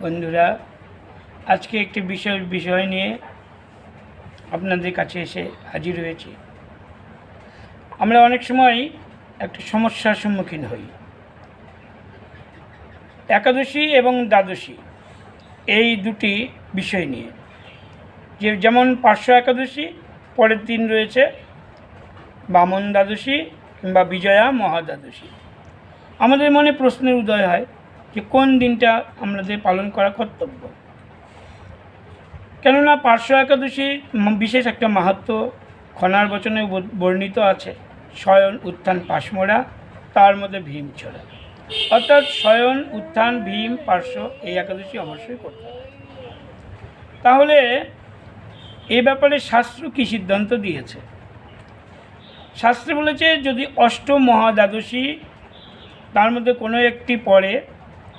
বন্ধুরা, আজকে একটি বিষয় বিষয় নিয়ে আপনাদের কাছে এসে হাজির হয়েছি। আমরা অনেক সময় একটা সমস্যার সম্মুখীন হই। একাদশী এবং দ্বাদশী, এই দুটি বিষয় নিয়ে। যে যেমন পার্শ্ব একাদশী, পরের দিন রয়েছে বামন দ্বাদশী কিংবা বিজয়া মহাদ্বাদশী। আমাদের মনে প্রশ্নের উদয় হয় যে কোন দিনটা আমাদের পালন করা কর্তব্য। কেননা পার্শ্ব একাদশী বিশেষ একটা মাহাত্ম খনার বচনে বর্ণিত আছে শয়ন উত্থান পাশমোড়া তার মধ্যে ভীম ছড়া। অর্থাৎ শয়ন উত্থান, ভীম, পার্শ্ব এই একাদশী অবশ্যই করতে হবে। তাহলে এ ব্যাপারে শাস্ত্র কী সিদ্ধান্ত দিয়েছে? শাস্ত্রে বলেছে, যদি অষ্ট মহাদ্বাদশী তার মধ্যে কোনো একটি পড়ে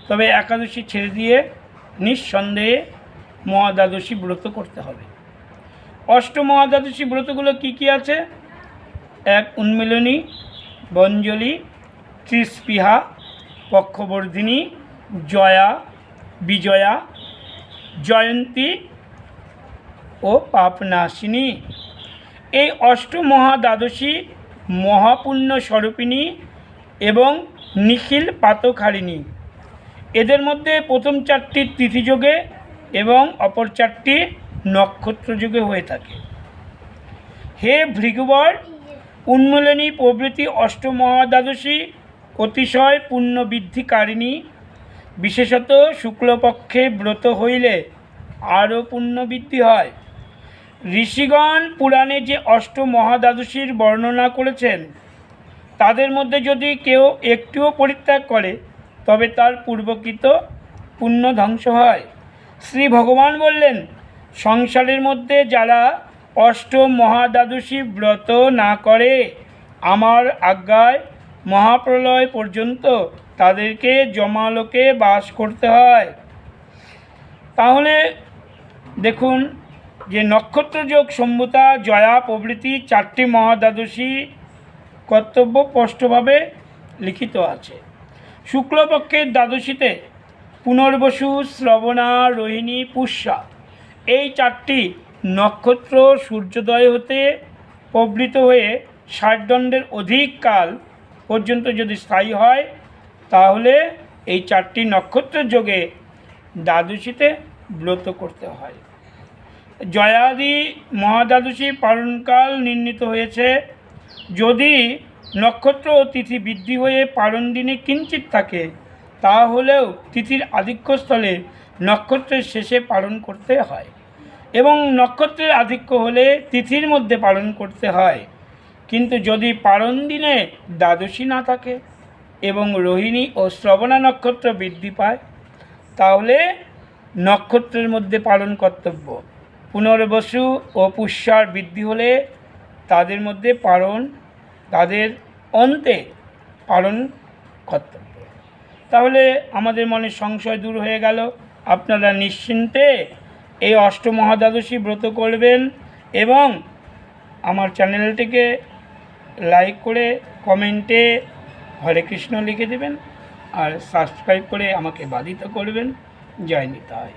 তবে একাদশী ছেড়ে দিয়ে নিঃসন্দেহে মহাদ্বাদশী ব্রত করতে হবে। অষ্ট মহাদ্বাদশী ব্রতগুলো কি কি আছে? এক, উন্মিলনী, বঞ্জলি, ত্রিস্পৃহা, পক্ষবর্ধিনী, জয়া, বিজয়া, জয়ন্তী ও পাপনাশিনী। এই অষ্ট মহাদ্বাদশী মহাপুণ্য স্বরূপিণী এবং নিখিল পাতকারিণী এদের মধ্যে প্রথম চারটি তিথিযোগে এবং অপর চারটি নক্ষত্রযোগে হয়ে থাকে। হে ভৃগুবর, উন্মূলনী প্রভৃতি অষ্টমহাদ্বাদশী অতিশয় পুণ্যবৃদ্ধিকারিণী, বিশেষত শুক্লপক্ষে ব্রত হইলে আরও পুণ্যবৃদ্ধি হয়। ঋষিগণ পুরাণে যে অষ্ট মহাদ্বাদশীর বর্ণনা করেছেন, তাদের মধ্যে যদি কেউ একটুও পরিত্যাগ করে তবে তার পূর্বকৃত পুণ্য ধ্বংস হয়। শ্রী ভগবান বললেন, সংসারের মধ্যে যারা অষ্ট মহাদ্বাদশী ব্রত না করে আমার আজ্ঞায় মহাপ্রলয় পর্যন্ত তাদেরকে জমালোকে বাস করতে হয়। তাহলে দেখুন যে নক্ষত্রযোগ সম্ভুতা জয়া প্রভৃতি চারটি মহাদ্বাদশী কর্তব্য স্পষ্টভাবে লিখিত আছে। শুক্লপক্ষের দ্বাদশীতে পুনর্বসু শ্রবণা রোহিণী পুষ্যা। এই চারটি নক্ষত্র সূর্যোদয় হতে প্রবৃত হয়ে ষাটদণ্ডের অধিক কাল পর্যন্ত যদি স্থায়ী হয়, তাহলে এই চারটি নক্ষত্রের যোগে দ্বাদশীতে ব্রত করতে হয়। জয়াদি মহাদ্বাদশী পালনকাল নির্ণীত হয়েছে। যদি নক্ষত্র ও তিথি বৃদ্ধি হয়ে পালন দিনে কিঞ্চিত থাকে তাহলেও তিথির আধিক্যস্থলে নক্ষত্রের শেষে পালন করতে হয় এবং নক্ষত্রের আধিক্য হলে তিথির মধ্যে পালন করতে হয়। কিন্তু যদি পালন দিনে দ্বাদশী না থাকে এবং রোহিণী ও শ্রবণা নক্ষত্র বৃদ্ধি পায়, তাহলে নক্ষত্রের মধ্যে পালন কর্তব্য। পুনর্বসু ও পুষ্যার বৃদ্ধি হলে তাদের মধ্যে পালন তাদের অন্তে পালন কর্তব্য। তাহলে আমাদের মনে সংশয় দূর হয়ে গেল। আপনারা নিশ্চিন্তে এই অষ্টমহাদ্বাদশী ব্রত করবেন এবং আমার চ্যানেলটিকে লাইক করে কমেন্টে হরে কৃষ্ণ লিখে দেবেন আর সাবস্ক্রাইব করে আমাকে বাধিত করবেন। জয় নিতাই।